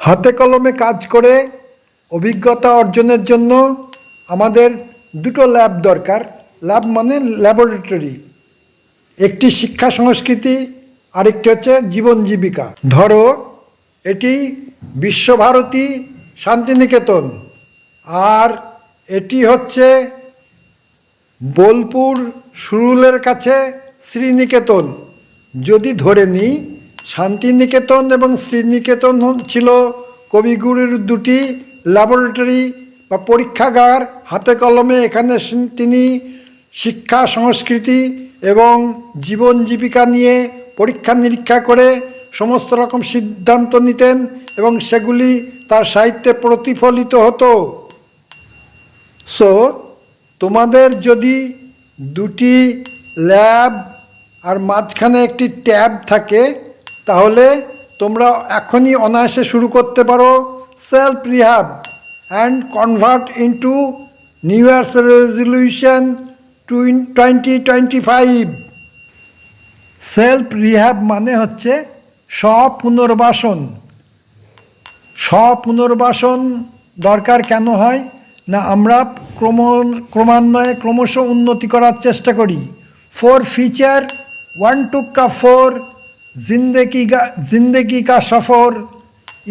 হাতে কলমে কাজ করে অভিজ্ঞতা অর্জনের জন্য আমাদের দুটো ল্যাব দরকার। ল্যাব মানে ল্যাবরেটরি। একটি শিক্ষা সংস্কৃতি, আরেকটি হচ্ছে জীবন জীবিকা। ধরো, এটি বিশ্বভারতী শান্তিনিকেতন, আর এটি হচ্ছে বোলপুর সুরুলের কাছে শ্রীনিকেতন। যদি ধরে নিই শান্তিনিকেতন এবং শ্রীনিকেতন ছিল কবিগুরুর দুটি ল্যাবরেটরি বা পরীক্ষাগার। হাতে কলমে এখানে তিনি শিক্ষা, সংস্কৃতি এবং জীবন জীবিকা নিয়ে পরীক্ষা নিরীক্ষা করে সমস্ত রকম সিদ্ধান্ত নিতেন এবং সেগুলি তার সাহিত্যে প্রতিফলিত হতো। সো তোমাদের যদি দুটি ল্যাব আর মাঝখানে একটি ট্যাব থাকে তাহলে তোমরা এখনই অনায়াসে শুরু করতে পারো self rehab and convert into new year's resolution twenty twenty five self rehab মানে হচ্ছে স্বপুনর্বাসন। স্বপুনর্বাসন দরকার কেন হয়? না, আমরা ক্রম ক্রমান্বয়ে ক্রমশ উন্নতি করার চেষ্টা করি। ফোর ফিচার ওয়ান টু কা ফোর জিন্দেগি গা, জিন্দেগি কা সফর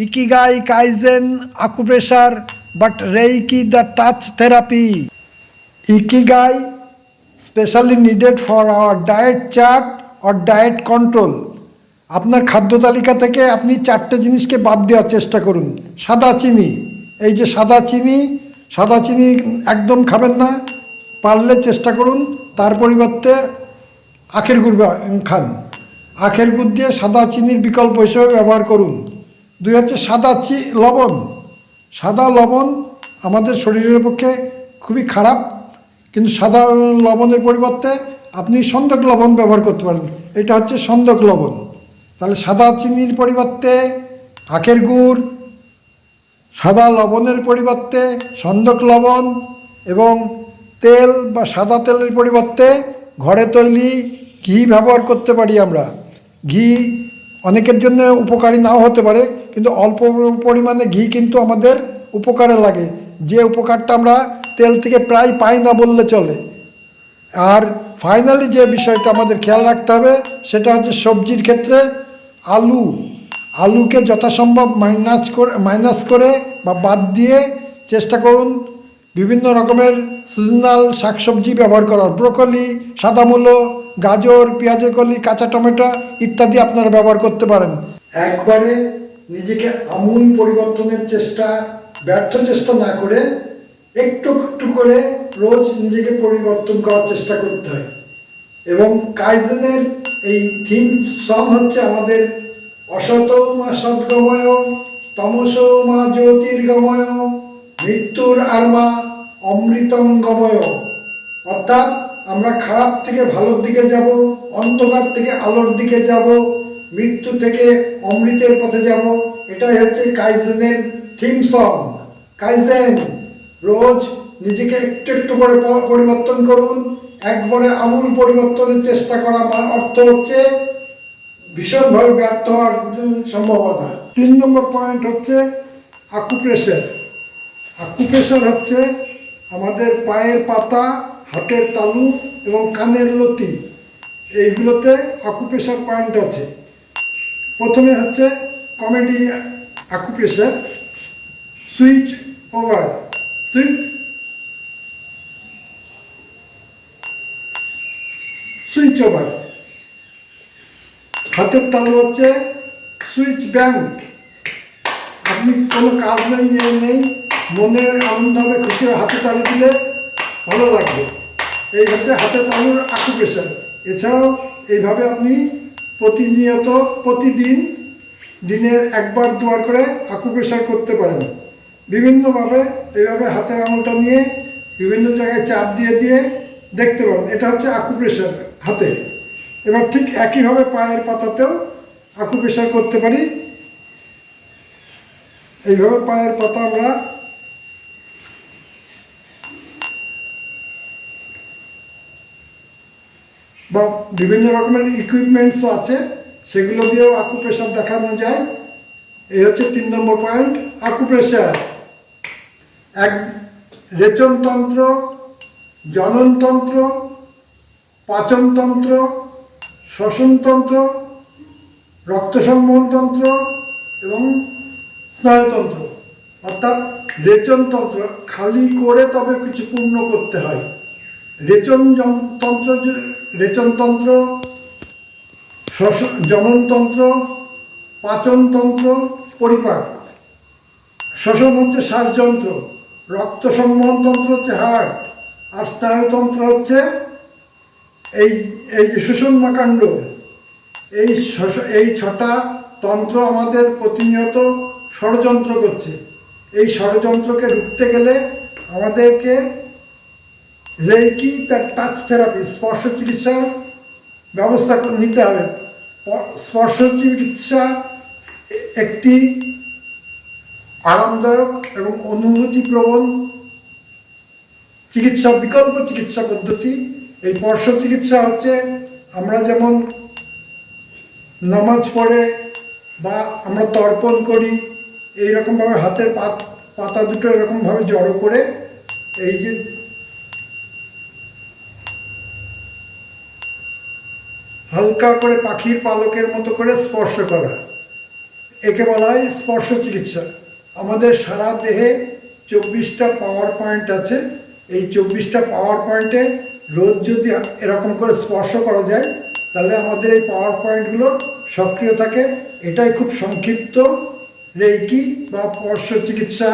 ikigai kaizen acupressure but reiki the touch therapy. Ikigai specially needed for our diet chart or diet control. আপনার খাদ্য তালিকা থেকে আপনি চারটে জিনিসকে বাদ দেওয়ার চেষ্টা করুন। সাদা চিনি। এই যে সাদা চিনি সাদা চিনি একদম খাবেন না। পারলে চেষ্টা করুন, তার পরিবর্তে আখের গুড় খান। আখের গুড় দিয়ে সাদা চিনির বিকল্প হিসেবে ব্যবহার করুন। দুই হচ্ছে সাদা চি, লবণ। সাদা লবণ আমাদের শরীরের পক্ষে খুবই খারাপ, কিন্তু সাদা লবণের পরিবর্তে আপনি সন্দক লবণ ব্যবহার করতে পারেন। এটা হচ্ছে সন্দক লবণ। তাহলে সাদা চিনির পরিবর্তে আখের গুড়, সাদা লবণের পরিবর্তে সন্দক লবণ এবং তেল বা সাদা তেলের পরিবর্তে ঘরে তৈরি ঘি ব্যবহার করতে পারি আমরা। ঘি অনেকের জন্য উপকারী নাও হতে পারে, কিন্তু অল্প পরিমাণে ঘি কিন্তু আমাদের উপকারে লাগে। যে উপকারটা আমরা তেল থেকে প্রায় পাই না বললে চলে। আর ফাইনালি যে বিষয়টা আমাদের খেয়াল রাখতে হবে, সেটা হচ্ছে সবজির ক্ষেত্রে আলু। আলুকে যথাসম্ভব মাইনাস করে মাইনাস করে বা বাদ দিয়ে চেষ্টা করুন বিভিন্ন রকমের সিজনাল শাকসবজি ব্যবহার করার। ব্রোকলি সাদা মূলো গাজর, পেঁয়াজের কলি, কাঁচা টমেটো ইত্যাদি আপনারা ব্যবহার করতে পারেন। একবারে নিজেকে আমূল পরিবর্তনের চেষ্টা, ব্যর্থ চেষ্টা না করে একটু একটু করে রোজ নিজেকে পরিবর্তন করার চেষ্টা করতে হয়। এবং কাইজেনের এই থিম সং হচ্ছে আমাদের অসত মা সদ্গময় তমস মা জ্যোতির্গময় মৃত্যুর আর মা অমৃতঙ্গময়। অর্থাৎ আমরা খারাপ থেকে ভালোর দিকে যাব, অন্ধকার থেকে আলোর দিকে যাব, মৃত্যু থেকে অমৃতের পথে যাব। এটাই হচ্ছে কাইজেনের থিম সং কাইজেন, রোজ নিজেকে একটু একটু করে পরিবর্তন করুন। একবারে আমূল পরিবর্তনের চেষ্টা করা আমার অর্থ হচ্ছে ভীষণভাবে ব্যর্থ হওয়ার সম্ভাবনা। তিন নম্বর পয়েন্ট হচ্ছে আকুপ্রেশার আকুপ্রেশার হচ্ছে আমাদের পায়ের পাতা, হাতের তালু এবং কানের লতি। এইগুলোতে আকুপ্রেশার পয়েন্ট আছে। প্রথমে হচ্ছে comedy acupressure switch over switch switch over হাতের তালু হচ্ছে সুইচ ব্যাংক আপনি কোনো কাজ নেই ইয়ে নেই। মনের আনন্দ হবে খুশি হাতে তালু দিলে ভালো লাগবে। এই হচ্ছে হাতে তালুর আকুপ্রেশার এছাড়াও এইভাবে আপনি প্রতিনিয়ত, প্রতিদিন দিনে একবার, দুবার করে আকুপ্রেশার করতে পারেন। বিভিন্নভাবে এইভাবে হাতের আঙুলটা নিয়ে বিভিন্ন জায়গায় চাপ দিয়ে দিয়ে দেখতে পারেন। এটা হচ্ছে আকুপ্রেশার হাতে। এবার ঠিক একইভাবে পায়ের পাতাতেও আকুপ্রেশার করতে পারি। এইভাবে পায়ের পাতা আমরা বা বিভিন্ন রকমের ইকুইপমেন্টসও আছে, সেগুলো দিয়েও আকুপ্রেশার দেখানো যায়। এই হচ্ছে তিন নম্বর পয়েন্ট আকুপ্রেশার এক, রেচনতন্ত্র, জননতন্ত্র, পাচনতন্ত্র শ্বসনতন্ত্র রক্ত সংবহনতন্ত্র এবং স্নায়ুতন্ত্র। অর্থাৎ রেচনতন্ত্র, খালি করে তবে কিছু পূর্ণ করতে হয়। রেচন তন্ত্র রেচনতন্ত্র জননতন্ত্র, পাচনতন্ত্র, পরিপাক। শ্বসন হচ্ছে শ্বাসযন্ত্র রক্ত সংবহনতন্ত্র হচ্ছে হার্ট, আর স্নায়ুতন্ত্র হচ্ছে এই এই যে সুষুম্নাকাণ্ড এই এই ছটা তন্ত্র আমাদের প্রতিনিয়ত ষড়যন্ত্র করছে। এই ষড়যন্ত্রকে রুখতে গেলে আমাদেরকে রেকি তার টাচ থেরাপি স্পর্শ চিকিৎসার ব্যবস্থা নিতে হবে। স্পর্শ চিকিৎসা একটি আরামদায়ক এবং অনুভূতিপ্রবণ চিকিৎসা, বিকল্প চিকিৎসা পদ্ধতি। এই স্পর্শ চিকিৎসা হচ্ছে আমরা যেমন নামাজ পড়ে বা আমরা তর্পণ করি এই রকমভাবে হাতের পাত পাতা দুটো এরকমভাবে জড়ো করে, এই যে হালকা করে পাখির পালকের মতো করে স্পর্শ করা। একে বলা হয় স্পর্শ চিকিৎসা। আমাদের সারা দেহে চব্বিশটা পাওয়ার পয়েন্ট আছে। এই চব্বিশটা পাওয়ার পয়েন্টে রোজ যদি এরকম করে স্পর্শ করা যায়, তাহলে আমাদের এই পাওয়ার পয়েন্টগুলো সক্রিয় থাকে। এটাই খুব সংক্ষিপ্ত রেকি বা স্পর্শ চিকিৎসা।